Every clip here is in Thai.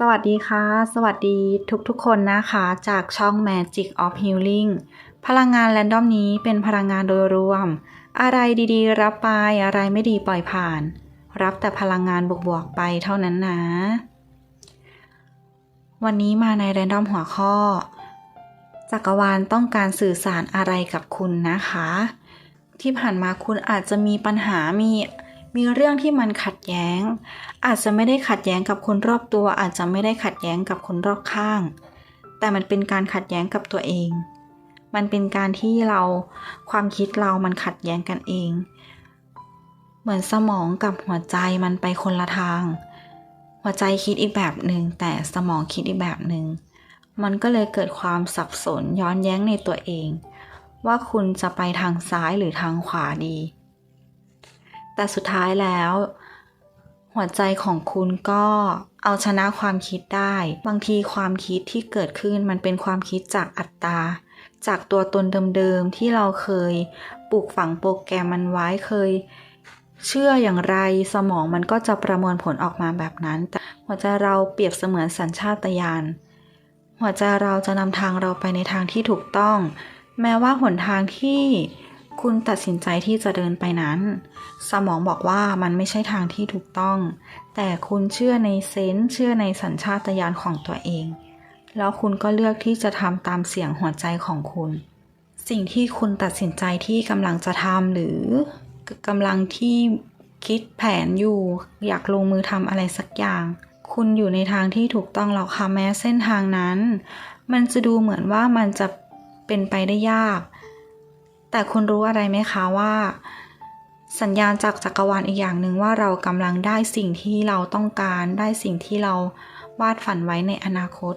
สวัสดีค่ะ สวัสดีทุกๆคนนะคะ จากช่อง Magic of Healing พลังงานแรนดอมนี้เป็นพลังงานโดยรวม อะไรดีๆ รับไปอะไรไม่ดีปล่อยผ่าน รับแต่พลังงานบวกๆไปเท่านั้นนะ วันนี้มาในแรนดอมหัวข้อ จักรวาลต้องการสื่อสารอะไรกับคุณนะคะ ที่ผ่านมาคุณอาจจะมีปัญหามี มีเรื่องที่มันขัดแย้ง อาจจะไม่ได้ขัดแย้งกับคนรอบตัว อาจจะไม่ได้ขัดแย้งกับคนรอบข้าง แต่มันเป็นการขัดแย้งกับตัวเอง มันเป็นการที่เราความคิดเรามันขัดแย้งกันเอง เหมือนสมองกับหัวใจมันไปคนละทาง หัวใจคิดอีกแบบหนึ่งแต่สมองคิดอีกแบบหนึ่งมันก็เลยเกิดความสับสนย้อนแย้งในตัวเอง ว่าคุณจะไปทางซ้ายหรือทางขวาดี แต่สุดท้ายแล้ว หัวใจของคุณก็เอาชนะความคิดได้ บางทีความคิดที่เกิดขึ้นมันเป็นความคิดจากอัตตา จากตัวตนเดิมๆที่เราเคยปลูกฝังโปรแกรมมันไว้เคย เชื่ออย่างไรสมองมันก็จะประมวลผลออกมาแบบนั้น แต่หัวใจเราเปรียบเสมือนสัญชาตญาณหัวใจเราจะนำทางเราไปในทางที่ถูกต้อง แม้ว่าหนทางที่ คุณตัดสินใจที่จะเดินไปนั้น สมองบอกว่ามันไม่ใช่ทางที่ถูกต้อง แต่คุณเชื่อในเซนส์เชื่อในสัญชาตญาณของตัวเอง แล้วคุณก็เลือกที่จะทำตามเสียงหัวใจของคุณ สิ่งที่คุณตัดสินใจที่กำลังจะทำหรือกำลังที่คิดแผนอยู่อยากลงมือทำอะไรสักอย่าง คุณอยู่ในทางที่ถูกต้องแล้วค่ะแม้เส้นทางนั้น มันจะดูเหมือนว่ามันจะเป็นไปได้ยาก แต่คุณรู้อะไรไหมคะว่า สัญญาณจากจักรวาลอีกอย่างหนึ่งว่าเรากำลังได้สิ่งที่เราต้องการ ได้สิ่งที่เราวาดฝันไว้ในอนาคต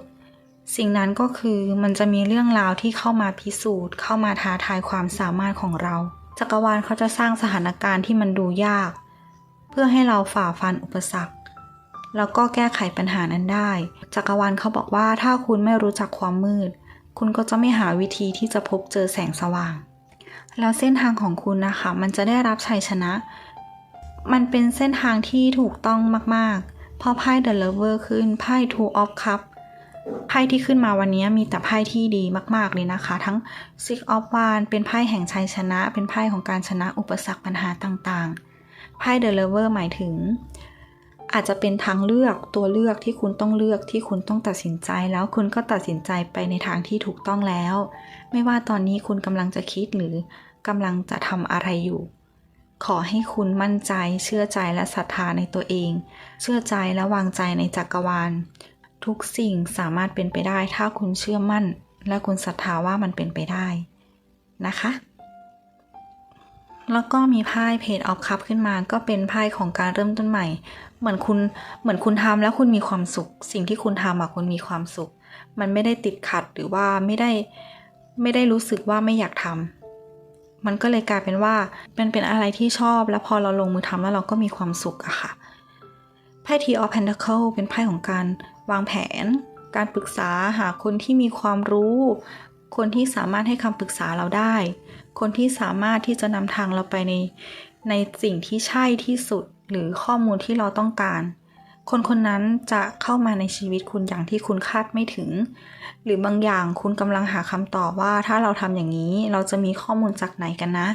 สิ่งนั้นก็คือมันจะมีเรื่องราวที่เข้ามาพิสูจน์ เข้ามาท้าทายความสามารถของเรา จักรวาลเขาจะสร้างสถานการณ์ที่มันดูยาก เพื่อให้เราฝ่าฟันอุปสรรคแล้วก็แก้ไขปัญหานั้นได้ จักรวาลเขาบอกว่าถ้าคุณไม่รู้จักความมืด คุณก็จะไม่หาวิธีที่จะพบเจอแสงสว่าง แล้วเส้นทางของคุณนะคะ มันจะได้รับชัยชนะ มันเป็นเส้นทางที่ถูกต้องมากๆพราะไพ่ The Lover ขึ้นไพ่ Two of Cup ไพ่ที่ขึ้นมาวันนี้มีแต่ไพ่ที่ดีมาก ๆ เลยนะคะ ทั้ง Six of Wands เป็นไพ่แห่งชัยชนะ เป็นไพ่ของการชนะอุปสรรคปัญหาต่างๆ ไพ่ The Lover หมายถึง อาจจะเป็นทางเลือกตัวเลือกที่คุณต้องเลือกที่คุณต้องตัดสินใจแล้วคุณก็ตัดสินใจไปในทางที่ถูกต้องแล้ว ไม่ว่าตอนนี้คุณกำลังจะคิดหรือ กำลังจะทำอะไรอยู่ ขอให้คุณมั่นใจ เชื่อใจและศรัทธาในตัวเอง เชื่อใจและวางใจในจักรวาล ทุกสิ่งสามารถเป็นไปได้ ถ้าคุณเชื่อมั่น และคุณศรัทธาว่ามันเป็นไปได้นะคะ แล้วก็มีไพ่เพจออฟคัพขึ้นมา ก็เป็นไพ่ของการเริ่มต้นใหม่ เหมือนคุณ เหมือนคุณทำแล้วคุณมีความสุข สิ่งที่คุณทำอะคุณมีความสุข มันไม่ได้ติดขัดหรือว่าไม่ได้ไม่ได้รู้สึกว่าไม่อยากทำ มันก็เลยกลายเป็นว่าเป็นเป็นอะไรที่ชอบ แล้วพอเราลงมือทำแล้วเราก็มีความสุขอะค่ะไพ่ Tea of Pentacle เป็นไพ่ของการวางแผน การปรึกษาหาคนที่มีความรู้ คนที่สามารถให้คำปรึกษาเราได้ คนที่สามารถที่จะนำทางเราไปในในสิ่งที่ใช่ที่สุดหรือข้อมูลที่เราต้องการ คนคนนั้นจะเข้ามาในชีวิตคุณอย่างที่คุณคาดไม่ถึง หรือบางอย่างคุณกำลังหาคำตอบว่าถ้าเราทำอย่างนี้เราจะมีข้อมูลจากไหนกันนะ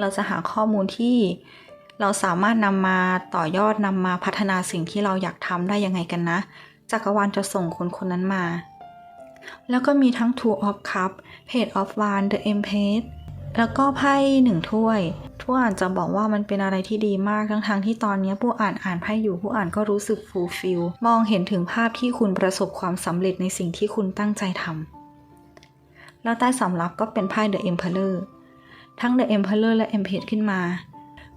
เราจะหาข้อมูลที่เราสามารถนำมาต่อยอดนำมาพัฒนาสิ่งที่เราอยากทำได้ยังไงกันนะ จักรวาลจะส่งคนคนนั้นมา แล้วก็มีทั้ง Two of Cup Page of w a n d The Empress แล้วก็ไพ่หนึ่งถ้วยผู้อ่านจะบอกว่ามันเป็นอะไรที่ดีมากทั้งทงๆที่ตอนนี้ผู้อ่านอ่านไพ่อยู่ผู้อ่านก็รู้สึกฟูลฟิลมองเห็นถึงภาพที่คุณประสบความสำเร็จในสิ่งที่คุณตั้งใจทำแล้วใต้สำรับก็เป็นไพ่ The Emperor ทั้ง The Emperor และ Empress ขึ้นมา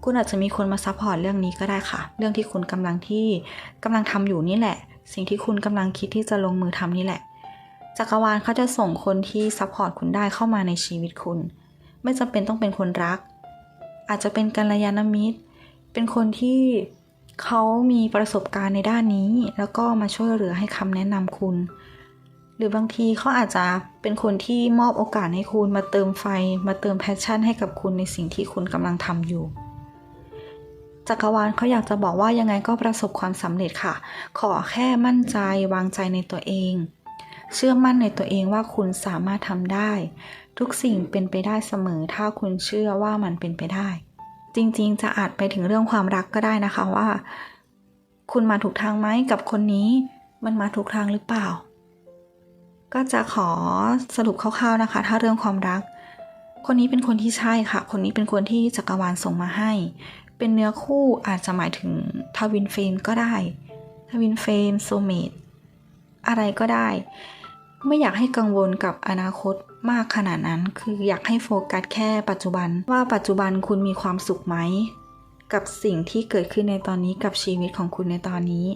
คุณอาจจะมีคนมาซัพพอร์ตเรื่องนี้ก็ได้ค่ะ เรื่องที่คุณกำลังที่กำลังทำอยู่นี่แหละ สิ่งที่คุณกำลังคิดที่จะลงมือทำนี่แหละจักรวาลเขาจะส่งคนที่ซัพพอร์ตคุณได้เข้ามาในชีวิตคุณ ไม่จำเป็นต้องเป็นคนรัก อาจจะเป็นกัลยาณมิตร เป็นคนที่เขามีประสบการณ์ในด้านนี้ แล้วก็มาช่วยเหลือให้คำแนะนำคุณ หรือบางทีเขาอาจจะเป็นคนที่มอบโอกาสให้คุณมาเติมไฟ มาเติมแพชชั่นให้กับคุณในสิ่งที่คุณกำลังทำอยู่จักรวาลเขาอยากจะบอกว่ายังไงก็ประสบความสำเร็จค่ะ ขอแค่มั่นใจวางใจในตัวเอง เชื่อมั่นในตัวเองว่าคุณสามารถทำได้ ทุกสิ่งเป็นไปได้เสมอ ถ้าคุณเชื่อว่ามันเป็นไปได้ จริงๆ จะอาจไปถึงเรื่องความรักก็ได้นะคะว่า คุณมาถูกทางไหมกับคนนี้ มันมาถูกทางหรือเปล่า ก็จะขอสรุปคร่าวๆนะคะ ถ้าเรื่องความรัก คนนี้เป็นคนที่ใช่ค่ะ คนนี้เป็นคนที่จักรวาลส่งมาให้ เป็นเนื้อคู่อาจจะหมายถึงทวินเฟรมก็ได้ทวินเฟรมโซเมตอะไรก็ได้ ไม่อยากให้กังวลกับอนาคตมากขนาดนั้น คืออยากให้โฟกัสแค่ปัจจุบัน ว่าปัจจุบันคุณมีความสุขไหม กับสิ่งที่เกิดขึ้นในตอนนี้กับชีวิตของคุณในตอนนี้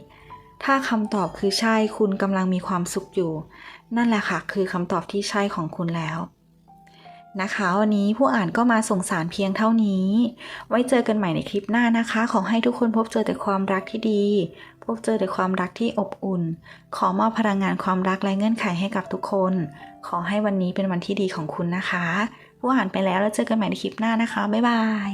ถ้าคำตอบคือใช่คุณกำลังมีความสุขอยู่ นั่นแหละค่ะ คือคำตอบที่ใช่ของคุณแล้ว นะคะ วันนี้ผู้อ่านก็มาส่งสารเพียงเท่านี้ ไว้เจอกันใหม่ในคลิปหน้านะคะ ขอให้ทุกคนพบเจอแต่ความรักที่ดี พบเจอแต่ความรักที่อบอุ่น ขอมอบพลังงานความรักและเงื่อนไขให้กับทุกคน ขอให้วันนี้เป็นวันที่ดีของคุณนะคะ ผู้อ่านไปแล้วแล้วเจอกันใหม่ในคลิปหน้านะคะบ๊ายบาย